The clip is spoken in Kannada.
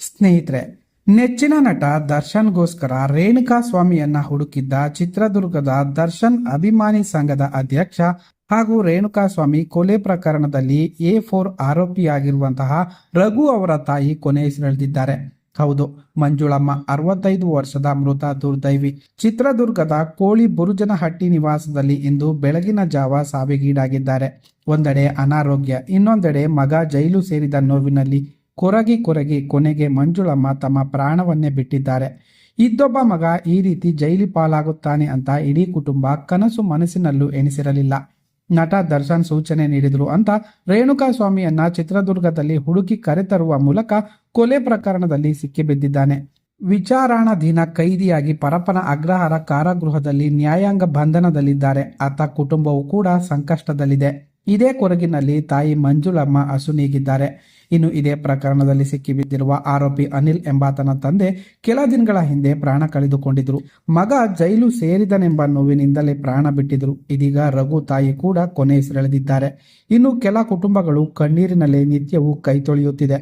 ಸ್ನೇಹಿತರೆ, ನೆಚ್ಚಿನ ನಟ ದರ್ಶನ್ಗೋಸ್ಕರ ರೇಣುಕಾ ಸ್ವಾಮಿಯನ್ನ ಹುಡುಕಿದ್ದ ಚಿತ್ರದುರ್ಗದ ದರ್ಶನ್ ಅಭಿಮಾನಿ ಸಂಘದ ಅಧ್ಯಕ್ಷ ಹಾಗೂ ರೇಣುಕಾ ಸ್ವಾಮಿ ಕೊಲೆ ಪ್ರಕರಣದಲ್ಲಿ ಎ ಫೋರ್ ಆರೋಪಿಯಾಗಿರುವಂತಹ ರಘು ಅವರ ತಾಯಿ ಕೊನೆಯುಸಿರೆಳೆದಿದ್ದಾರೆ ಹೌದು, ಮಂಜುಳಮ್ಮ ಅರವತ್ತೈದು ವರ್ಷದ ಮೃತ ದುರ್ದೈವಿ. ಚಿತ್ರದುರ್ಗದ ಕೋಳಿ ಬುರುಜನಹಟ್ಟಿ ನಿವಾಸದಲ್ಲಿ ಇಂದು ಬೆಳಗಿನ ಜಾವ ಸಾವಿಗೀಡಾಗಿದ್ದಾರೆ. ಒಂದೆಡೆ ಅನಾರೋಗ್ಯ, ಇನ್ನೊಂದೆಡೆ ಮಗ ಜೈಲು ಸೇರಿದ ನೋವಿನಲ್ಲಿ ಕೊರಗಿ ಕೊರಗಿ ಕೊನೆಗೆ ಮಂಜುಳಮ್ಮ ತಮ್ಮ ಪ್ರಾಣವನ್ನೇ ಬಿಟ್ಟಿದ್ದಾರೆ. ಇದ್ದೊಬ್ಬ ಮಗ ಈ ರೀತಿ ಜೈಲಿ ಪಾಲಾಗುತ್ತಾನೆ ಅಂತ ಇಡೀ ಕುಟುಂಬ ಕನಸು ಮನಸ್ಸಿನಲ್ಲೂ ಎಣಿಸಿರಲಿಲ್ಲ ನಟ ದರ್ಶನ್ ಸೂಚನೆ ನೀಡಿದರು ಅಂತ ರೇಣುಕಾ ಸ್ವಾಮಿಯನ್ನ ಚಿತ್ರದುರ್ಗದಲ್ಲಿ ಹುಡುಕಿ ಕರೆತರುವ ಮೂಲಕ ಕೊಲೆ ಪ್ರಕರಣದಲ್ಲಿ ಸಿಕ್ಕಿಬಿದ್ದಿದ್ದಾನೆ. ವಿಚಾರಣಾಧೀನ ಕೈದಿಯಾಗಿ ಪರಪನ ಅಗ್ರಹಾರ ಕಾರಾಗೃಹದಲ್ಲಿ ನ್ಯಾಯಾಂಗ ಬಂಧನದಲ್ಲಿದ್ದಾರೆ. ಆತ ಕುಟುಂಬವು ಕೂಡ ಸಂಕಷ್ಟದಲ್ಲಿದೆ. ಇದೇ ಕೊರಗಿನಲ್ಲಿ ತಾಯಿ ಮಂಜುಳಮ್ಮ ಅಸುನೀಗಿದ್ದಾರೆ ಇನ್ನು ಇದೇ ಪ್ರಕರಣದಲ್ಲಿ ಸಿಕ್ಕಿಬಿದ್ದಿರುವ ಆರೋಪಿ ಅನಿಲ್ ಎಂಬಾತನ ತಂದೆ ಕೆಲ ದಿನಗಳ ಹಿಂದೆ ಪ್ರಾಣ ಕಳೆದುಕೊಂಡಿದ್ರು. ಮಗ ಜೈಲು ಸೇರಿದನೆಂಬ ನೋವಿನಿಂದಲೇ ಪ್ರಾಣ ಬಿಟ್ಟಿದ್ರು. ಇದೀಗ ರಘು ತಾಯಿ ಕೂಡ ಕೊನೆಯುಸಿರೆಳೆದಿದ್ದಾರೆ ಇನ್ನು ಕೆಲ ಕುಟುಂಬಗಳು ಕಣ್ಣೀರಿನಲ್ಲಿ ನಿತ್ಯವೂ ಕೈ ತೊಳೆಯುತ್ತಿದೆ.